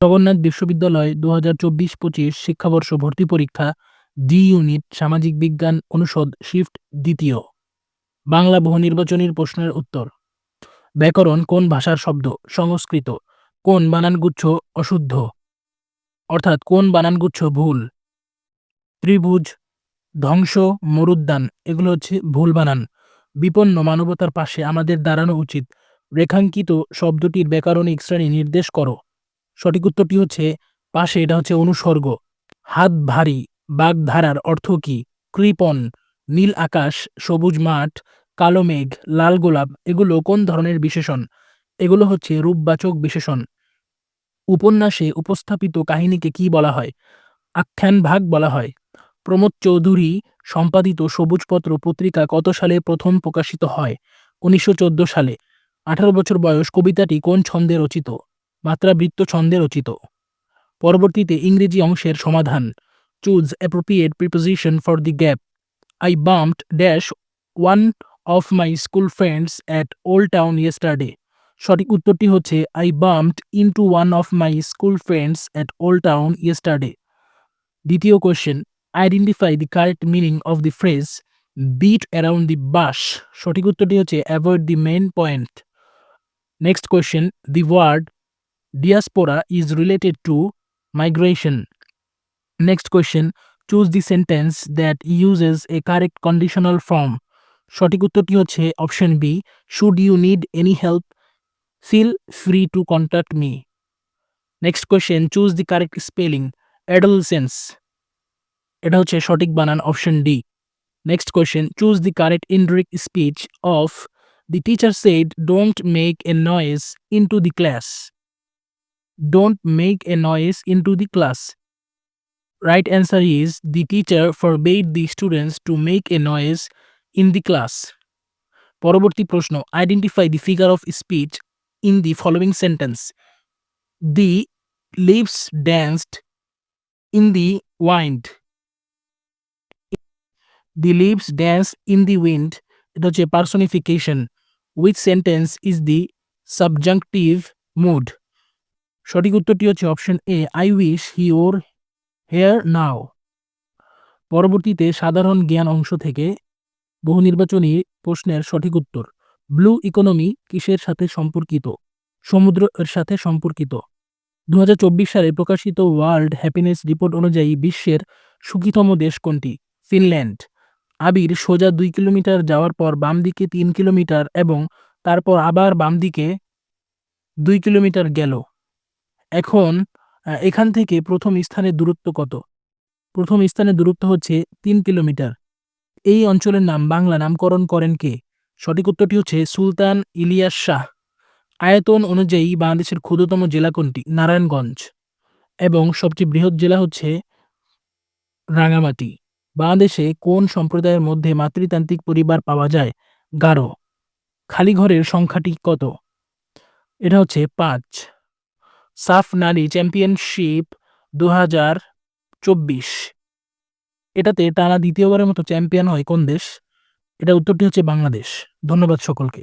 জগন্নাথ বিশ্ববিদ্যালয় দু হাজার চব্বিশ পঁচিশ শিক্ষাবর্ষ ভর্তি পরীক্ষা ডি ইউনিট সামাজিক বিজ্ঞান অনুষদ শিফট দ্বিতীয়। বাংলা বহু নির্বাচনীর প্রশ্নের উত্তর। ব্যাকরণ, কোন ভাষার শব্দ? সংস্কৃত। কোন বানানগুচ্ছ অশুদ্ধ? অর্থাৎ কোন বানানগুচ্ছ ভুল? ত্রিভুজ, ধ্বংস, মরুদ্যান, এগুলো হচ্ছে ভুল বানান। বিপন্ন মানবতার পাশে আমাদের দাঁড়ানো উচিত। রেখাঙ্কিত শব্দটির ব্যাকরণিক শ্রেণি নির্দেশ করো। সঠিক উত্তরটি হচ্ছে পাশে, এটা হচ্ছে অনুসর্গ। হাত ভারী বাগধারার অর্থ কি? কৃপণ, নীল আকাশ, সবুজ মাঠ, কালো মেঘ, লাল গোলাপ, এগুলো কোন ধরনের বিশেষণ? এগুলো হচ্ছে রূপবাচক বিশেষণ। উপন্যাসে উপস্থাপিত কাহিনীকে কি বলা হয়? আখ্যান ভাগ বলা হয়। প্রমোদ চৌধুরী সম্পাদিত সবুজপত্র পত্রিকা কত সালে প্রথম প্রকাশিত হয়? উনিশশো চোদ্দ সালে। আঠারো বছর বয়স কবিতাটি কোন ছন্দে রচিত? মাত্রাবৃত্ত ছন্দে রচিত। পরবর্তীতে ইংরেজি অংশের সমাধান choose appropriate preposition for the gap I bumped dash one of my school friends at old town yesterday সঠিক উত্তরটি হচ্ছে I bumped into one of my school friends at old town yesterday দ্বিতীয় question identify the correct meaning of the phrase beat around the bush সঠিক উত্তরটি হচ্ছে avoid the main point next question the word diaspora is related to migration. Next question choose the sentence that uses a correct conditional form. সঠিক উত্তরটি হচ্ছে option B should you need any help feel free to contact me next question choose the correct spelling adolescence এটা হচ্ছে সঠিক বানান option D next question choose the correct indirect speech of the teacher said don't make a noise into the class don't make a noise into the class. Right answer is the teacher forbade the students to make a noise in the class. পরবর্তী প্রশ্ন identify the figure of speech in the following sentence the leaves danced in the wind the leaves dance in the wind এটা হচ্ছে personification with sentence is the subjunctive mood সঠিক উত্তরটি হচ্ছে option A I wish he were here now পরবর্তীতে সাধারণ জ্ঞান অংশ থেকে বহু নির্বাচনী প্রশ্নের সঠিক উত্তর। ব্লু ইকোনমি কিসের সাথে সম্পর্কিত? সমুদ্র এর সাথে সম্পর্কিত। দু হাজার চব্বিশ সালে প্রকাশিত ওয়ার্ল্ড হ্যাপিনেস রিপোর্ট অনুযায়ী বিশ্বের সুখীতম দেশ কোনটি? ফিনল্যান্ড। আবির সোজা দুই কিলোমিটার যাওয়ার পর বাম দিকে তিন কিলোমিটার এবং তারপর আবার বাম দিকে দুই কিলোমিটার গেল। এখন এখান থেকে প্রথম স্থানের দূরত্ব কত? প্রথম স্থানের দূরত্ব হচ্ছে তিন কিলোমিটার। এই অঞ্চলের নাম, বাংলা নামকরণ করেন কে? সঠিক উত্তরটি হচ্ছে সুলতান ইলিয়াস শাহ। আয়তন অনুযায়ী বাংলাদেশের ক্ষুদ্রতম জেলা কোনটি? নারায়ণগঞ্জ। এবং সবচেয়ে বৃহৎ জেলা হচ্ছে রাঙামাটি বাংলাদেশে কোন সম্প্রদায়ের মধ্যে মাতৃতান্ত্রিক পরিবার পাওয়া যায়? গারো। খালি ঘরের সংখ্যাটি কত? এটা হচ্ছে পাঁচ। সাফ নারী চ্যাম্পিয়নশিপ দু হাজার চব্বিশ। এটাতে টানা দ্বিতীয়বারের মতো চ্যাম্পিয়ন হয় কোন দেশ? এটা উত্তরটি হচ্ছে বাংলাদেশ। ধন্যবাদ সকলকে।